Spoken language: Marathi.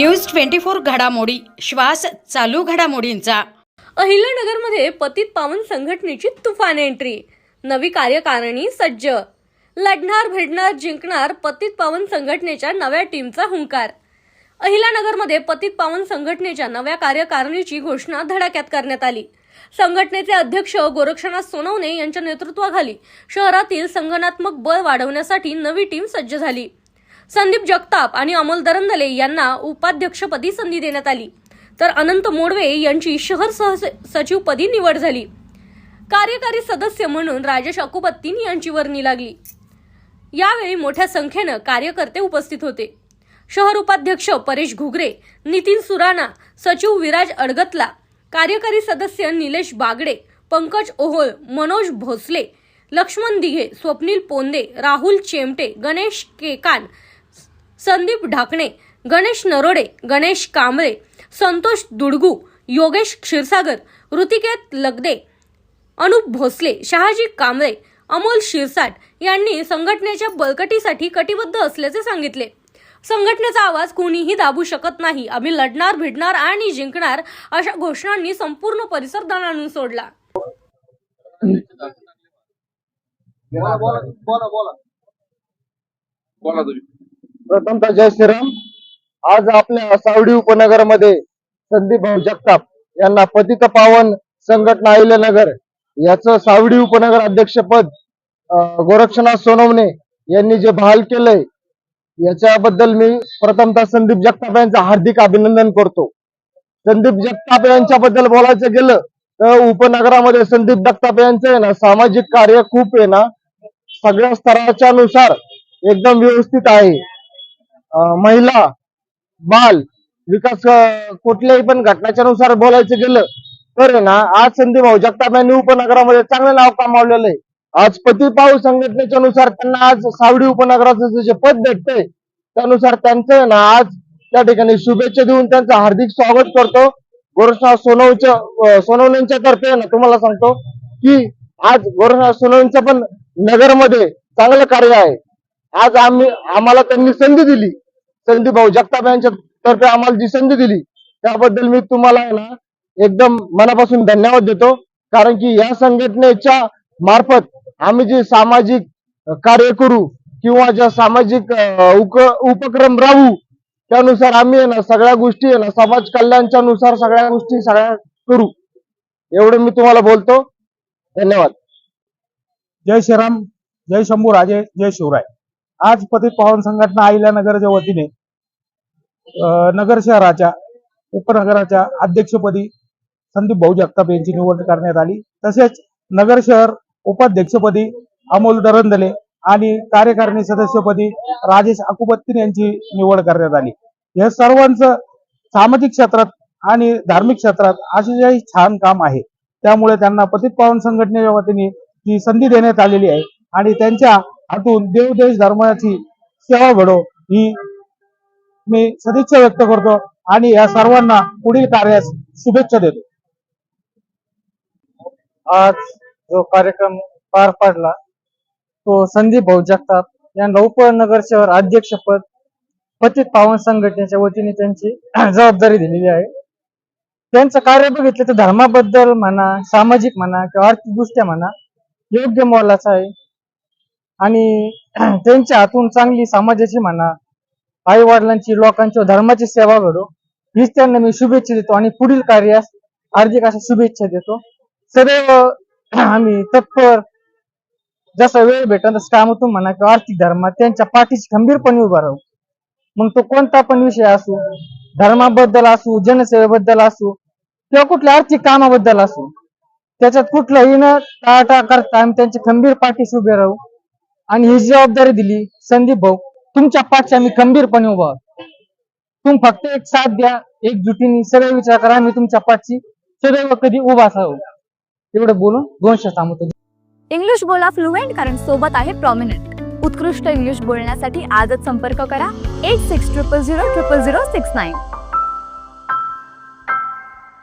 न्यूज ट्वेंटी फोर घडामोडी. श्वास चालू घडामोडींचा. अहिल्यानगरमध्ये पतित पावन संघटनेची तुफान एंट्री. नवी कार्यकारिणी सज्ज. लढणार भिडणार जिंकणार पतित पावन संघटनेच्या नव्या टीमचा हुंकार. अहिल्यानगरमध्ये पतित पावन संघटनेच्या नव्या कार्यकारिणीची घोषणा धडाक्यात करण्यात आली. संघटनेचे अध्यक्ष गोरक्षनाथ सोनवणे यांच्या नेतृत्वाखाली शहरातील संघनात्मक बळ वाढवण्यासाठी नवी टीम सज्ज झाली. संदीप जगताप आणि अमोल दरंदले यांना उपाध्यक्षपदी संधी देण्यात आली. तर अनंत मोडवे यांची शहर सह सचिवपदी निवड झाली. कार्यकारी सदस्य म्हणून राजेश अकुबत्तीन यांची वर्णी लागली. यावेळी मोठ्या संख्येनं कार्यकर्ते उपस्थित होते. शहर उपाध्यक्ष परेश घुगरे नितीन सुराणा सचिव विराज अडगतला कार्यकारी सदस्य निलेश बागडे पंकज ओहोळ मनोज भोसले लक्ष्मण दिघे स्वप्नील पोंदे राहुल चेमटे गणेश केकान संदीप ढाकणे गणेश नरोडे गणेश कांबळे संतोष दुडगू योगेश क्षीरसागर ऋतिकेत लगदे अनुप भोसले शहाजी कांबळे अमोल शिरसाट यांनी संघटनेच्या बळकटीसाठी कटिबद्ध असल्याचे सांगितले. संघटनेचा आवाज कोणीही दाबू शकत नाही. आम्ही लढणार भिडणार आणि जिंकणार अशा घोषणांनी संपूर्ण परिसर दणाणून सोडला. बोला बोला. बोला बोला. बोला तुम्ही. प्रथमतः जय श्रीराम. आज आपल्या सावडी उपनगरमध्ये संदीप भाऊ जगताप यांना पतित पावन संघटना नगर याचं सावडी उपनगर अध्यक्षपद गोरक्षनाथ सोनवणे यांनी जे बहाल केलंय याच्याबद्दल मी प्रथमतः संदीप जगताप यांचं हार्दिक अभिनंदन करतो. संदीप जगताप यांच्याबद्दल बोलायचं गेलं तर उपनगरामध्ये संदीप जगताप यांचं आहे ना सामाजिक कार्य खूप आहे ना सगळ्या स्तराच्या नुसार एकदम व्यवस्थित आहे. महिला बाल विकास कुठल्याही पण घटनाच्या नुसार बोलायचं गेलं तर आहे ना आज संधी भाऊ जगताप यांनी उपनगरामध्ये चांगलं नाव कमावलेलं आहे. आज पतिपाव संघटनेच्या नुसार त्यांना आज सावडी उपनगराचं जे पद भेटतंय त्यानुसार त्यांचं ना आज त्या ठिकाणी शुभेच्छा देऊन त्यांचं हार्दिक स्वागत करतो. गोरक्षनाथ सोनवच्या सोनवण्यांच्या तर्फे ना तुम्हाला सांगतो की आज गोरक्षनाथ सोनवणेंचं पण नगरमध्ये चांगलं कार्य आहे. आज आम्ही आम्हाला त्यांनी संधी दिली. संधी भाऊ जगताप यांच्या तर्फे आम्हाला जी संधी दिली त्याबद्दल मी तुम्हाला आहे ना एकदम मनापासून धन्यवाद देतो. कारण की या संघटनेच्या मार्फत आम्ही जे सामाजिक कार्य करू किंवा ज्या सामाजिक उपक्रम राहू त्यानुसार आम्ही आहे ना सगळ्या गोष्टी आहे ना समाज कल्याणच्या नुसार सगळ्या गोष्टी सगळ्या करू. एवढं मी तुम्हाला बोलतो. धन्यवाद. जय श्रीराम जय शंभू राजे जय शिवराय. आज पतित पावन संघटना अहिल्यानगरच्या वतीने नगर शहराच्या उपनगराच्या अध्यक्षपदी संदीप भाऊ जगताप यांची निवड करण्यात आली. तसेच नगर शहर उपाध्यक्षपदी अमोल दरंदले आणि कार्यकारिणी सदस्यपदी राजेश अकुबत्तीन यांची निवड करण्यात आली. या सर्वांचं सामाजिक क्षेत्रात आणि धार्मिक क्षेत्रात अतिशय छान काम आहे. त्यामुळे त्यांना पतित पावन संघटनेच्या वतीने ही संधी देण्यात आलेली आहे आणि त्यांच्या हातून देव देश धर्माची सेवा घडो ही मी सदिच्छा व्यक्त करतो आणि या सर्वांना पुढील कार्यास शुभेच्छा देतो. आज जो कार्यक्रम पार पाडला तो संदीप भाऊ जगताप यांना उपनगर शहर अध्यक्षपद पतित पावन संघटनेच्या वतीने त्यांची जबाबदारी दिलेली आहे. त्यांचं कार्य बघितलं तर धर्माबद्दल म्हणा सामाजिक म्हणा किंवा आर्थिक दृष्ट्या म्हणा योग्य मोलाचा आहे. आणि त्यांच्या हातून चांगली समाजाची म्हणा आई वडिलांची लोकांची धर्माची सेवा घडो. हीच त्यांना मी शुभेच्छा देतो आणि पुढील कार्यास हार्दिक अशा शुभेच्छा देतो. सदैव आम्ही तत्पर जसा वेळ भेटेल तसं कामातून म्हणा किंवा आर्थिक धर्मात त्यांच्या पाठीशी खंबीरपणे उभा राहू. मग तो कोणता पण विषय असू धर्माबद्दल असू जनसेवेबद्दल असू किंवा कुठल्या आर्थिक कामाबद्दल असू त्याच्यात कुठलंही न टाळाटाळ करता आम्ही त्यांच्या खंबीर पाठीशी उभे राहू. आणि ही जबाबदारी दिली संदीप भाऊ. तुमच्या पाठीशी मी खंबीरपणे उभा आहोत तुम्ही फक्त एक साथ द्या एकजुटीने सगळे विचार करा आम्ही तुमच्या पाठची सदैव कधी उभा असावं एवढं बोलून दोनशे थांबवतो इंग्लिश बोला फ्लुएंट कारण सोबत आहे प्रॉमिनंट उत्कृष्ट इंग्लिश बोलण्यासाठी आजच संपर्क करा. Eight six triple zero triple zero six nine